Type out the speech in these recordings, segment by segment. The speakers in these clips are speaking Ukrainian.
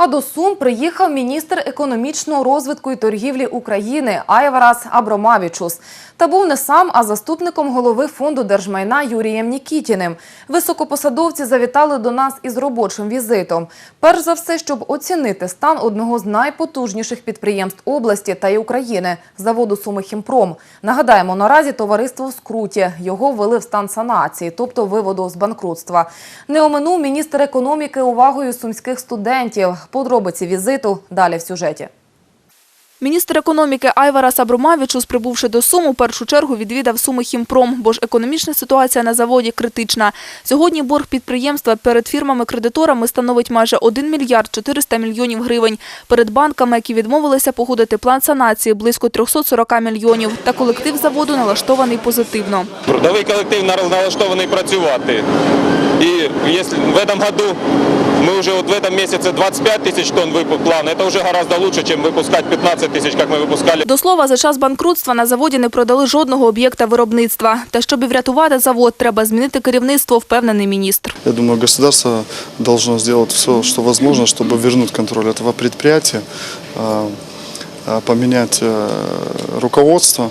А до Сум приїхав міністр економічного розвитку і торгівлі України Айварас Абромавічус. Та був не сам, а заступником голови фонду держмайна Юрієм Нікітіним. Високопосадовці завітали до нас із робочим візитом. Перш за все, щоб оцінити стан одного з найпотужніших підприємств області та й України заводу Суми Хімпром. Нагадаємо, наразі товариство в скруті. Його ввели в стан санації, тобто виводу з банкрутства. Не оминув міністр економіки увагою сумських студентів. Подробиці візиту далі в сюжеті. Міністр економіки Айварас Абромавічус, прибувши до Сум, у першу чергу відвідав Суми Хімпром, бо ж економічна ситуація на заводі критична. Сьогодні борг підприємства перед фірмами-кредиторами становить майже 1 мільярд 400 мільйонів гривень. Перед банками, які відмовилися погодити план санації, близько 340 мільйонів. Та колектив заводу налаштований позитивно. Трудовий колектив налаштований працювати. І якщо в этом году мы уже вот в этом месяце 25 тысяч тонн выпуск план, это уже гораздо лучше, чем выпускать 15 тысяч, как мы выпускали. До слова, за час банкрутства на заводі не продали жодного об'єкта виробництва. Та щоб і врятувати завод, треба змінити керівництво, впевнений міністр. Я думаю, государство должно сделать все, что возможно, чтобы вернуть контроль этого предприятия, а, а, поменять э, руководство.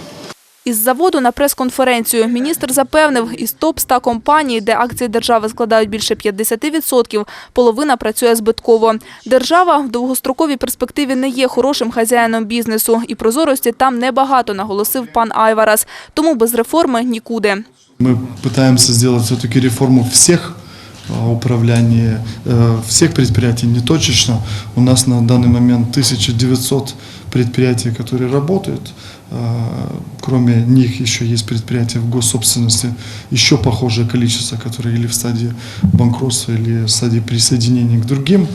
Із заводу на прес-конференцію міністр запевнив, із топ-100 компаній, де акції держави складають більше 50%, половина працює збитково. Держава в довгостроковій перспективі не є хорошим хазяїном бізнесу, і прозорості там небагато, наголосив пан Айварас. Тому без реформи нікуди. Мы пытаемся сделать все-таки реформу всех а, управлений, э, всех предприятий, не точечно. У нас на данный момент 1900 предприятий, которые работают. А, Кроме них еще есть предприятия в госсобственности, еще похожее количество, которые или в стадии банкротства, или в стадии присоединения к другим.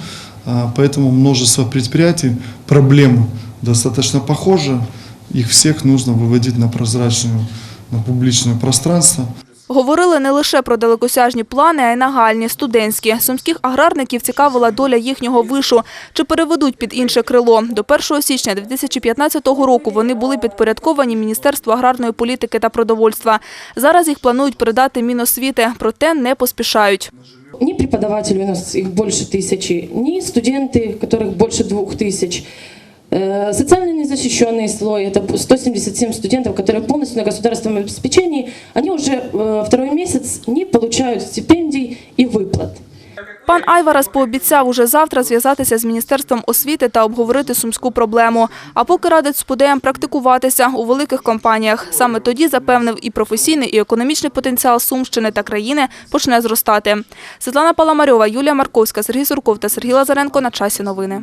А, Поэтому множество предприятий, проблемы достаточно похожи. Их всех нужно выводить на прозрачную, на публичное пространство. Говорили не лише про далекосяжні плани, а й нагальні, студентські. Сумських аграрників цікавила доля їхнього вишу. Чи переведуть під інше крило? До 1 січня 2015 року вони були підпорядковані Міністерству аграрної політики та продовольства. Зараз їх планують передати Міносвіти, проте не поспішають. Ни преподавателей у нас их больше тысячи, ни студенты, которых больше двух тысяч. Э, Социально незащищенный слой, это 177 студентов, которые полностью на государственном обеспечении, они уже э, второй месяц не получают стипендий и выплат. Пан Айварас пообіцяв уже завтра зв'язатися з Міністерством освіти та обговорити сумську проблему. А поки радить спудеям практикуватися у великих компаніях. Саме тоді, запевнив, і професійний, і економічний потенціал Сумщини та країни почне зростати. Світлана Паламарьова, Юлія Марковська, Сергій Сурков та Сергій Лазаренко на часі новини.